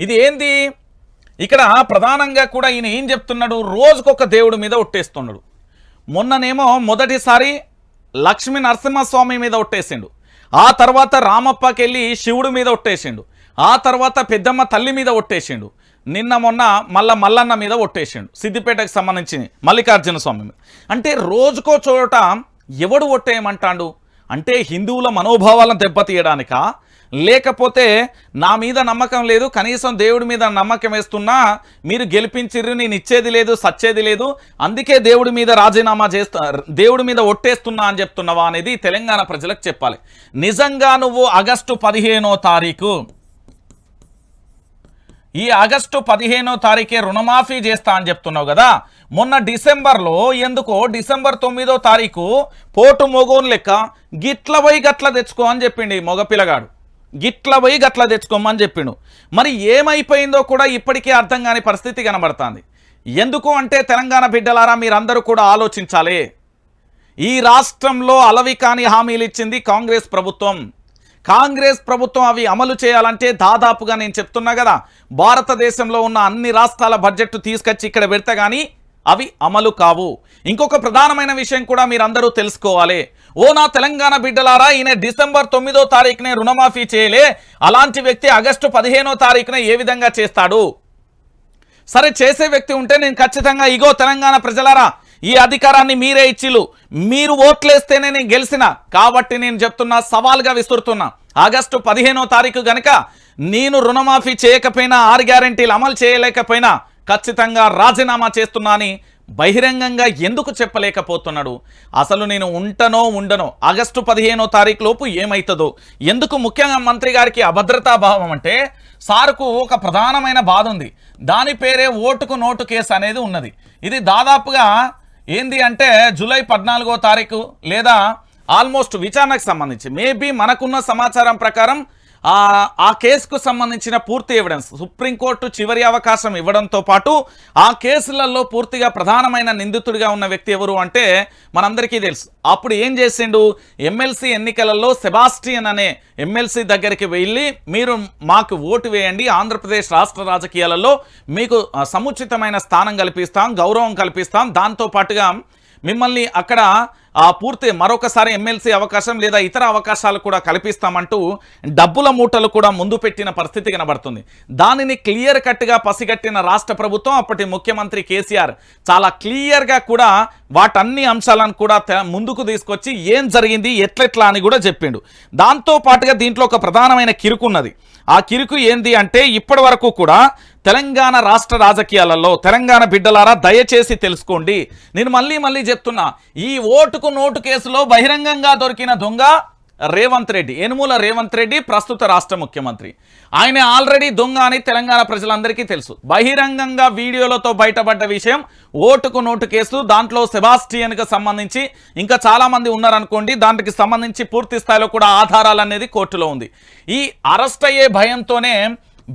ఇది ఏంది? ఇక్కడ ప్రధానంగా కూడా ఈయన ఏం చెప్తున్నాడు? రోజుకొక దేవుడి మీద ఒట్టేస్తున్నాడు. మొన్ననేమో మొదటిసారి లక్ష్మీ నరసింహస్వామి మీద ఒట్టేసిండు. ఆ తర్వాత రామప్పకెళ్ళి శివుడి మీద ఒట్టేసిండు. ఆ తర్వాత పెద్దమ్మ తల్లి మీద ఒట్టేసిండు. నిన్న మొన్న మల్ల మల్లన్న మీద ఒట్టేసిండు. సిద్దిపేటకు సంబంధించి మల్లికార్జున స్వామి మీద. అంటే రోజుకో చోట ఎవడు ఒట్టేయమంటాడు? అంటే హిందువుల మనోభావాలను దెబ్బతీయడానికా? లేకపోతే నా మీద నమ్మకం లేదు కనీసం దేవుడి మీద నమ్మకం వేస్తున్నా మీరు గెలిపించిర్రు నేను ఇచ్చేది లేదు సచ్చేది లేదు అందుకే దేవుడి మీద రాజీనామా చేస్తా దేవుడి మీద ఒట్టేస్తున్నా అని చెప్తున్నావా అనేది తెలంగాణ ప్రజలకు చెప్పాలి. నిజంగా నువ్వు ఆగస్టు పదిహేనో తారీఖు ఈ ఆగస్టు పదిహేనో తారీఖే రుణమాఫీ చేస్తా అని చెప్తున్నావు కదా? మొన్న డిసెంబర్లో ఎందుకో డిసెంబర్ తొమ్మిదో తారీఖు పోటు మొగోన్ లెక్క గిట్ల పోయి గట్ల తెచ్చుకో అని చెప్పిండి మగ పిల్లగాడు గిట్ల పోయి గట్ల తెచ్చుకోమని చెప్పిండు. మరి ఏమైపోయిందో కూడా ఇప్పటికే అర్థం కాని పరిస్థితి కనబడుతుంది. ఎందుకు అంటే తెలంగాణ బిడ్డలారా మీరందరూ కూడా ఆలోచించాలి. ఈ రాష్ట్రంలో అలవి కాని హామీలు ఇచ్చింది కాంగ్రెస్ ప్రభుత్వం. కాంగ్రెస్ ప్రభుత్వం అవి అమలు చేయాలంటే దాదాపుగా నేను చెప్తున్నా కదా భారతదేశంలో ఉన్న అన్ని రాష్ట్రాల బడ్జెట్ తీసుకొచ్చి ఇక్కడ పెడితే కానీ అవి అమలు కావు. ఇంకొక ప్రధానమైన విషయం కూడా మీరందరూ తెలుసుకోవాలి. ఓ నా తెలంగాణ బిడ్డలారా ఈయన డిసెంబర్ తొమ్మిదో తారీఖునే రుణమాఫీ చేయలే. అలాంటి వ్యక్తి ఆగస్టు పదిహేనో తారీఖున ఏ విధంగా చేస్తాడు? సరే చేసే వ్యక్తి ఉంటే నేను ఖచ్చితంగా ఇగో తెలంగాణ ప్రజలారా ఈ అధికారాన్ని మీరే ఇచ్చిలు మీరు ఓట్లేస్తేనే నేను గెలిచిన కాబట్టి నేను చెప్తున్నా సవాల్గా విసురుతున్నా. ఆగస్టు పదిహేనో తారీఖు గనక నేను రుణమాఫీ చేయకపోయినా ఆరు గ్యారంటీలు అమలు చేయలేకపోయినా ఖచ్చితంగా రాజీనామా చేస్తున్నా అని బహిరంగంగా ఎందుకు చెప్పలేకపోతున్నాడు? అసలు నేను ఉంటనో ఉండనో ఆగస్టు పదిహేనో తారీఖు లోపు ఏమవుతుందో ఎందుకు ముఖ్యంగా మంత్రి గారికి అభద్రతా భావం అంటే సార్కు ఒక ప్రధానమైన బాధ ఉంది. దాని పేరే ఓటుకు నోటు కేసు అనేది ఉన్నది. ఇది దాదాపుగా ఏంది అంటే జూలై పద్నాలుగో తారీఖు లేదా ఆల్మోస్ట్ విచారణకు సంబంధించి మేబీ మనకున్న సమాచారం ప్రకారం ఆ కేసుకు సంబంధించిన పూర్తి ఎవిడెన్స్ సుప్రీంకోర్టు చివరి అవకాశం ఇవ్వడంతో పాటు ఆ కేసులలో పూర్తిగా ప్రధానమైన నిందితుడిగా ఉన్న వ్యక్తి ఎవరు అంటే మనందరికీ తెలుసు. అప్పుడు ఏం చేసిండు? ఎమ్మెల్సీ ఎన్నికలలో సెబాస్టియన్ అనే ఎమ్మెల్సీ దగ్గరికి వెళ్ళి మీరు మాకు ఓటు వేయండి ఆంధ్రప్రదేశ్ రాష్ట్ర రాజకీయాలలో మీకు సముచితమైన స్థానం కల్పిస్తాం గౌరవం కల్పిస్తాం. దాంతో పాటుగా మిమ్మల్ని అక్కడ ఆ పూర్తి మరొకసారి ఎమ్మెల్సీ అవకాశం లేదా ఇతర అవకాశాలు కూడా కల్పిస్తామంటూ డబ్బుల మూటలు కూడా ముందు పెట్టిన పరిస్థితి కనబడుతుంది. దానిని క్లియర్ కట్గా పసిగట్టిన రాష్ట్ర ప్రభుత్వం అప్పటి ముఖ్యమంత్రి కేసీఆర్ చాలా క్లియర్గా కూడా వాటన్ని అంశాలను కూడా తె- ముందుకు తీసుకొచ్చి ఏం జరిగింది ఎట్లెట్లా అని కూడా చెప్పిండు. దాంతో పాటుగా దీంట్లో ఒక ప్రధానమైన కిరుకు ఉన్నది ఆ కిరుకు ఏంది అంటే ఇప్పటి వరకు కూడా తెలంగాణ రాష్ట్ర రాజకీయాలలో తెలంగాణ బిడ్డలారా దయచేసి తెలుసుకోండి. నేను మళ్ళీ మళ్ళీ చెప్తున్నా ఈ ఓటుకు నోటు కేసులో బహిరంగంగా దొరికిన దొంగ రేవంత్ రెడ్డి యనుమూల రేవంత్ రెడ్డి ప్రస్తుత రాష్ట్ర ముఖ్యమంత్రి. ఆయన ఆల్రెడీ దొంగ అని తెలంగాణ ప్రజలందరికీ తెలుసు. బహిరంగంగా వీడియోలతో బయటపడ్డ విషయం ఓటుకు నోటు కేసు దాంట్లో సెబాస్టియన్కి సంబంధించి ఇంకా చాలామంది ఉన్నారనుకోండి దానికి సంబంధించి పూర్తి స్థాయిలో కూడా ఆధారాలు అనేది కోర్టులో ఉంది. ఈ అరెస్ట్ అయ్యే భయంతోనే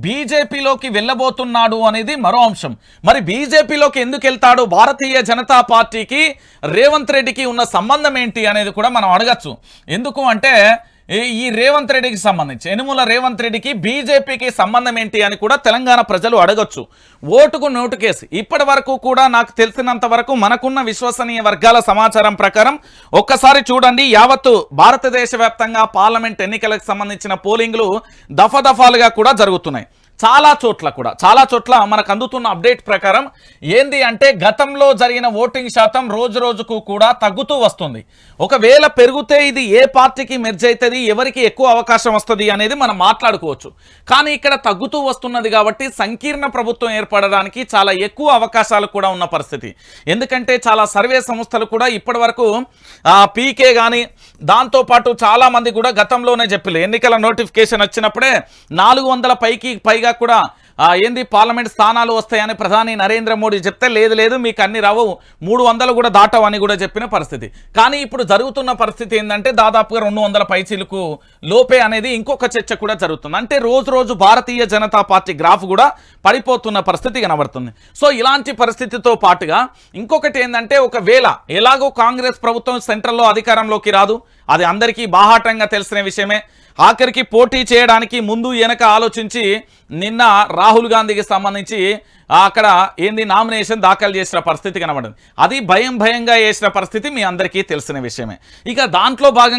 బీజేపీలోకి వెళ్ళబోతున్నాడు అనేది మరో అంశం. మరి బీజేపీలోకి ఎందుకు వెళ్తాడు? భారతీయ జనతా పార్టీకి రేవంత్ రెడ్డికి ఉన్న సంబంధం ఏంటి అనేది కూడా మనం అడగచ్చు. ఎందుకు అంటే ఈ- రేవంత్ రెడ్డికి సంబంధించి యనుమల రేవంత్ రెడ్డికి బీజేపీకి సంబంధం ఏంటి అని కూడా తెలంగాణ ప్రజలు అడగచ్చు. ఓటుకు నోటు కేసు. ఇప్పటి వరకు కూడా నాకు తెలిసినంత వరకు మనకున్న విశ్వసనీయ వర్గాల సమాచారం ప్రకారం ఒక్కసారి చూడండి యావత్తు భారతదేశ వ్యాప్తంగా పార్లమెంట్ ఎన్నికలకు సంబంధించిన పోలింగ్లు దఫదఫాలుగా కూడా జరుగుతున్నాయి. చాలా చోట్ల కూడా చాలా చోట్ల మనకు అందుతున్న అప్డేట్ ప్రకారం ఏంది అంటే గతంలో జరిగిన ఓటింగ్ శాతం రోజు రోజుకు కూడా తగ్గుతూ వస్తుంది. ఒకవేళ పెరిగితే ఇది ఏ పార్టీకి మెర్జ్ అవుతుంది ఎవరికి ఎక్కువ అవకాశం వస్తుంది అనేది మనం మాట్లాడుకోవచ్చు. కానీ ఇక్కడ తగ్గుతూ వస్తున్నది కాబట్టి సంకీర్ణ ప్రభుత్వం ఏర్పడడానికి చాలా ఎక్కువ అవకాశాలు కూడా ఉన్న పరిస్థితి. ఎందుకంటే చాలా సర్వే సంస్థలు కూడా ఇప్పటి వరకు పీకే కానీ దాంతోపాటు చాలా మంది కూడా గతంలోనే చెప్పలేదు ఎన్నికల నోటిఫికేషన్ వచ్చినప్పుడే నాలుగు వందల పైకి పైగా కూడా ఏంది పార్లమెంట్ స్థానాలు వస్తాయని ప్రధాని నరేంద్ర మోడీ చెప్తే లేదు లేదు మీకు అన్ని రావు మూడు వందలు కూడా దాటవని కూడా చెప్పిన పరిస్థితి. కానీ ఇప్పుడు జరుగుతున్న పరిస్థితి ఏంటంటే దాదాపుగా రెండు వందల పైచీలకు లోపే అనేది ఇంకొక చర్చ కూడా జరుగుతుంది. అంటే రోజు రోజు భారతీయ జనతా పార్టీ గ్రాఫ్ కూడా పడిపోతున్న పరిస్థితి కనబడుతుంది. సో ఇలాంటి పరిస్థితితో పాటుగా ఇంకొకటి ఏంటంటే ఒకవేళ ఎలాగో కాంగ్రెస్ ప్రభుత్వం సెంట్రల్లో అధికారంలోకి రాదు అది అందరికీ బాహాటంగా తెలిసిన విషయమే. ఆఖరికి పోటీ చేయడానికి ముందు వెనక ఆలోచించి నిన్న రాహుల్ గాంధీకి సంబంధించి అక్కడ ఏంది నామినేషన్ దాఖలు చేసిన పరిస్థితి కనబడింది. అది భయం భయంగా వేసిన పరిస్థితి మీ అందరికీ తెలిసిన విషయమే. ఇక దాంట్లో భాగంగా